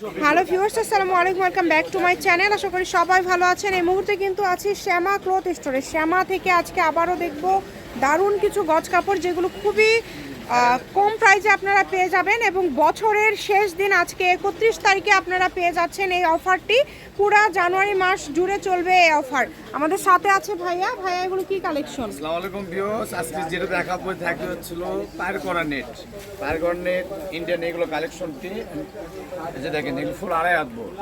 Hello viewers আসসালামু আলাইকুম welcome back to my channel আশা করি সবাই ভালো আছেন। এই মুহূর্তে কিন্তু আছি শ্যামা ক্লথ স্টোরে। শ্যামা থেকে আজকে আবারও দেখব দারুণ কিছু গজ কাপড়, যেগুলো খুবই কম প্রাইজে আপনারা পেয়ে যাবেন এবং বছরের শেষ দিন আজকে একত্রিশ তারিখে আপনারা পেয়ে যাচ্ছেন এই অফারটি। পুরা জানুয়ারি মাস জুড়ে চলবে এই অফার। আমাদের সাথে আছে ভাইয়া। ভাইয়া, এগুলো কি কালেকশন আসসালামু আলাইকুম ভিউয়ার্স আজকে যেটা দেখাবো থাকবে হচ্ছিল পায়ের করা নেট পায়ের করা নেট ইন্ডিয়ান এগুলো কালেকশনটি যে দেখেন, এগুলো ফুল আড়াই বোর্ড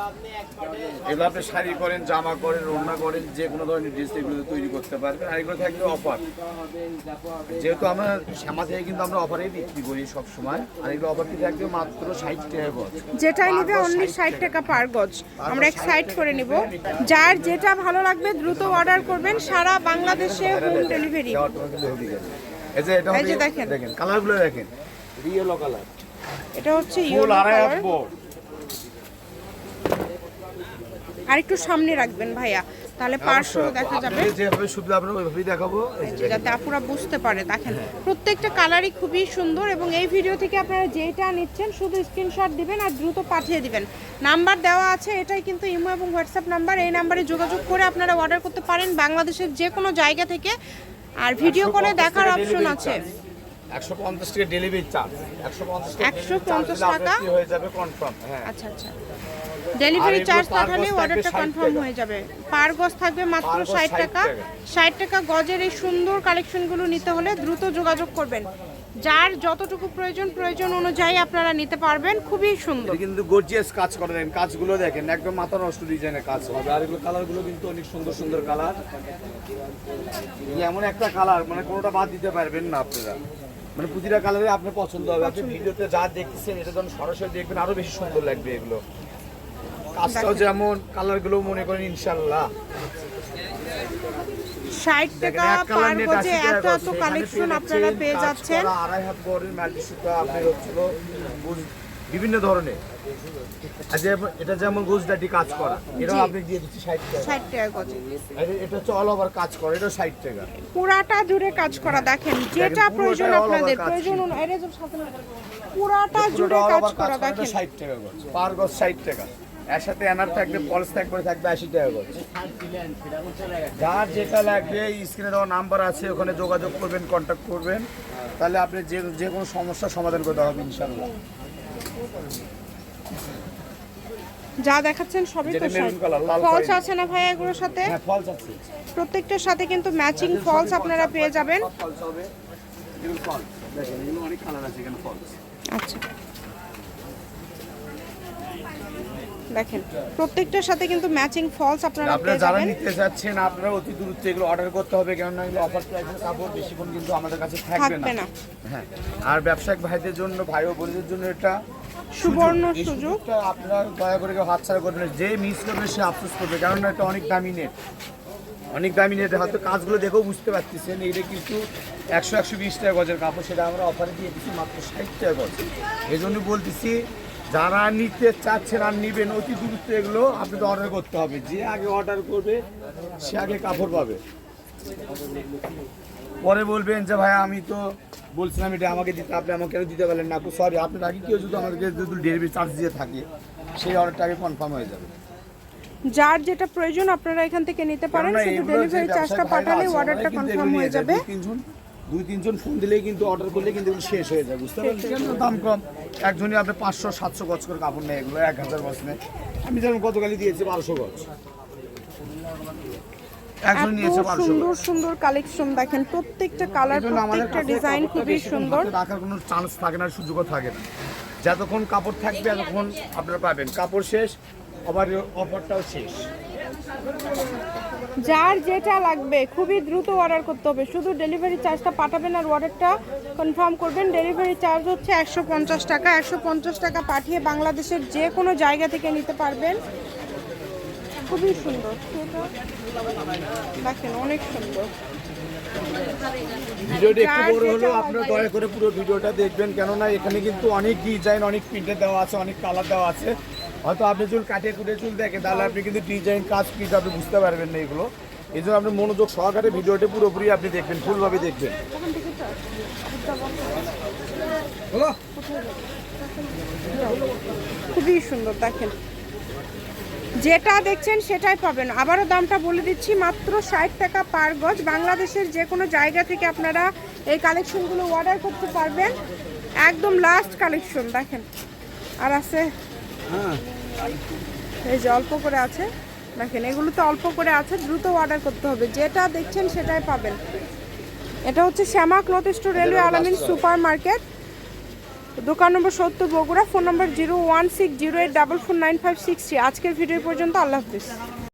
এগুলো আপনি শাড়ি করেন, জামা করেন, ওড়না করেন, যে কোনো ধরনের ড্রেস এগুলো তৈরি করতে পারবেন। আর এগুলো থাকবে অফার যেহেতু আমরা শ্যামা থেকে কিন্তু আমরা অফারেই বিক্রি করি সব সময় আর এগুলো অফারটি থাকবে মাত্র ষাট টাকা গজ। যেটাই নিবে অনলি 60 ষাট টাকা। পার গজ। আমরা এক সাইড করে নিব। যার যেটা ভালো লাগবে দ্রুত অর্ডার করবেন। সারা বাংলাদেশে হোম ডেলিভারি। এই যে এটা দেখেন। দেখেন কালারগুলো দেখেন। ইয়েলো কালার এটা হচ্ছে ইয়েলো কালার বোর্ড আর একটু সামনে রাখবেন ভাইয়া তাহলে পার্শ্ব দেখা যাবে। যেভাবে সুবিধা আপনার ওইভাবেই দেখাবো। এই যে যাতে আপুরা বুঝতে পারে দেখেন প্রত্যেকটা কালারই খুবই সুন্দর এবং এই ভিডিও থেকে আপনারা যেটা নিচ্ছেন শুধু স্ক্রিনশট দিবেন আর দ্রুত পাঠিয়ে দিবেন। নাম্বার দেওয়া আছে এটাই কিন্তু ইমো এবং হোয়াটসঅ্যাপ নাম্বার। এই নাম্বারে যোগাযোগ করে আপনারা অর্ডার করতে পারেন বাংলাদেশের যে কোনো জায়গা থেকে। আর ভিডিও কলে দেখার অপশন আছে। একশো পঞ্চাশ টাকা ডেলিভারি চার্জ একশো পঞ্চাশ 150 টাকা? হয়ে যাবে কনফার্ম হ্যাঁ। আচ্ছা আচ্ছা। ডেলিভারি চার্জ পাঠালে অর্ডারটা কনফার্ম হয়ে যাবে। পার গজ থাকবে মাত্র ষাট টাকা। ষাট টাকা গজের এই সুন্দর কালেকশনগুলো নিতে হলে দ্রুত যোগাযোগ করবেন। যার যতটুকু প্রয়োজন প্রয়োজন অনুযায়ী আপনারা নিতে পারবেন। খুবই সুন্দর। কিন্তু গর্জিয়াস কাজ করে দেন কাজগুলো দেখেন একদম মাথা নষ্ট ডিজাইনের কাজ হবে। আর এগুলো কালারগুলো কিন্তু অনেক সুন্দর সুন্দর কালার এমন একটা কালার মানে কোনোটা বাদ দিতে পারবেন না আপনারা। মানে প্রতিটা কালারে আপনার পছন্দ হবে। আপনি ভিডিওতে যা দেখতেছেন এটা যখন সরাসরি দেখবেন আরও বেশি সুন্দর লাগবে এগুলো। কাজটাও যেমন কালারগুলো মনে করেন ইনশাল্লাহ ষাট টাকা পার গজে এত এত কালেকশন আপনারা পেয়ে যাচ্ছেন। আড়াই হাত বরের মাল্টি সুতা আপনার হচ্ছিল বিভিন্ন ধরনের। এটা যেমন গুজরাটি কাজ করা এটাও আপনি দিয়ে দিচ্ছি ষাট টাকা। ষাট টাকা গজে। এটা হচ্ছে অল ওভার কাজ করা এটা ষাট টাকা। পুরাটা জুড়ে কাজ করা দেখেন যেটা প্রয়োজন আপনাদের প্রয়োজন পুরাটা জুড়ে কাজ করা দেখেন। ষাট টাকা গজ পার গজ ষাট টাকা। এর সাথে এনার থাকবে পলস থাকবে থাকবে আশি টাকা গজ যার যেটা লাগবে স্ক্রিনে দেওয়া নাম্বার আছে ওখানে যোগাযোগ করবেন কন্ট্যাক্ট করবেন। তাহলে আপনি যে যে কোনো সমস্যার সমাধান করতে হবে ইনশাল্লাহ যা দেখাচ্ছেন সবই তো ফলস আছে না ভাই এগুলোর সাথে? হ্যাঁ প্রত্যেকটার সাথে কিন্তু ম্যাচিং ফলস আপনারা পেয়ে যাবেন। ফলস হবে এগুলো ফলস দেখেন এগুলো অনেক কালার আছে এখানে ফলস আচ্ছা দেখেন প্রত্যেকটার সাথে কিন্তু ম্যাচিং ফলস আপনারা আপনারা যারা নিতে চাচ্ছেন আপনারা অতি দূরত্ব এগুলো অর্ডার করতে হবে কেননা এগুলো অফার প্রাইসের কাপড় বেশিক্ষণ কিন্তু আমাদের কাছে থাকবে না। হ্যাঁ আর ব্যবসায়িক ভাইদের জন্য ভাই ও বোনদের জন্য এটা সুবর্ণ সুযোগ। আপনারা দয়া করে কেউ হাতছাড়া করবেন যে মিস করবে সে আফসোস করবে কারণ এটা অনেক দামি নেট অনেক দামি নেট হয়তো কাজগুলো দেখেও বুঝতে পারতেছেন এটা কিন্তু একশো একশো বিশ টাকা গজের কাপড় সেটা আমরা অফারে দিয়ে দিচ্ছি মাত্র ষাট টাকা গজ। এই জন্য বলতেছি যারা নিতে চাচ্ছেন আর নিবেন অতি দূরত্ব এগুলো আপনাকে অর্ডার করতে হবে। যে আগে অর্ডার করবে সে আগে কাপড় পাবে। পরে বলবেন যে ভাই আমি তো বলছিলাম এটা আমাকে দিতে আপনি আমাকে কেন দিতে পারলেন না? সরি আপনার আগে কেউ যদি আমাদেরকে যদি ডেলিভারি চার্জ দিয়ে থাকে সেই অর্ডারটা আগে কনফার্ম হয়ে যাবে। যার যেটা প্রয়োজন আপনারা এখান থেকে নিতে পারেন শুধু ডেলিভারি চার্জটা পাঠালে অর্ডারটা কনফার্ম হয়ে যাবে। দুই তিনজন ফোন দিলেই কিন্তু অর্ডার করলে কিন্তু শেষ হয়ে যায় বুঝতে পারছেন দাম কম। একজনই আপনি পাঁচশো সাতশো গজ করে কাপড় নেয় এগুলো এক হাজার গজ নেয়। আমি যেমন গতকালই দিয়েছি বারোশো গজ। একজন নিয়েছে সুন্দর সুন্দর কালেকশন দেখেন প্রত্যেকটা কালার প্রত্যেকটা ডিজাইন খুবই সুন্দর। রাখার কোনো চান্স থাকে না সুযোগও থাকে না। যতক্ষণ কাপড় থাকবে এতক্ষণ আপনারা পাবেন। কাপড় শেষ আবার অফারটাও শেষ। যার যেটা লাগবে খুবই দ্রুত অর্ডার করতে হবে। শুধু ডেলিভারি চার্জটা পাঠাবেন আর অর্ডারটা কনফার্ম করবেন। ডেলিভারি চার্জ হচ্ছে একশো পঞ্চাশ টাকা। একশো পঞ্চাশ টাকা পাঠিয়ে বাংলাদেশের যে কোনো জায়গা থেকে নিতে পারবেন। খুবই সুন্দর। দেখেন অনেক সুন্দর। ভিডিওটা একটু বড় ভালো আপনারা দয়া করে পুরো ভিডিওটা দেখবেন। কেননা এখানে কিন্তু অনেক ডিজাইন অনেক প্রিন্টের দেওয়া আছে অনেক কালার দেওয়া আছে। হয়তো আপনি চুল কাটিয়ে কুটে চুল দেখেন, তাহলে আপনি কিন্তু ডিজাইন কাজ প্রিন্ট আপনি বুঝতে পারবেন না এগুলো। এই জন্য আপনি মনোযোগ সহকারে ভিডিওটা পুরোপুরি আপনি দেখবেন, ফুলভাবে দেখবেন। খুবই সুন্দর, দেখেন। যেটা দেখছেন সেটাই পাবেন। আবারও দামটা বলে দিচ্ছি, মাত্র ষাট টাকা পার গজ। বাংলাদেশের যে কোনো জায়গা থেকে আপনারা এই কালেকশনগুলো অর্ডার করতে পারবেন। একদম লাস্ট কালেকশন দেখেন। আর আছে এই যে অল্প করে আছে। দেখেন এগুলো তো অল্প করে আছে দ্রুত অর্ডার করতে হবে। যেটা দেখছেন সেটাই পাবেন। এটা হচ্ছে Shyama cloth store railway Alamin super market দোকান নম্বর সত্তর Bogura phone number zero one six zero eight double four nine five six three. আজকের ভিডিও পর্যন্ত আল্লাহ হাফিজ।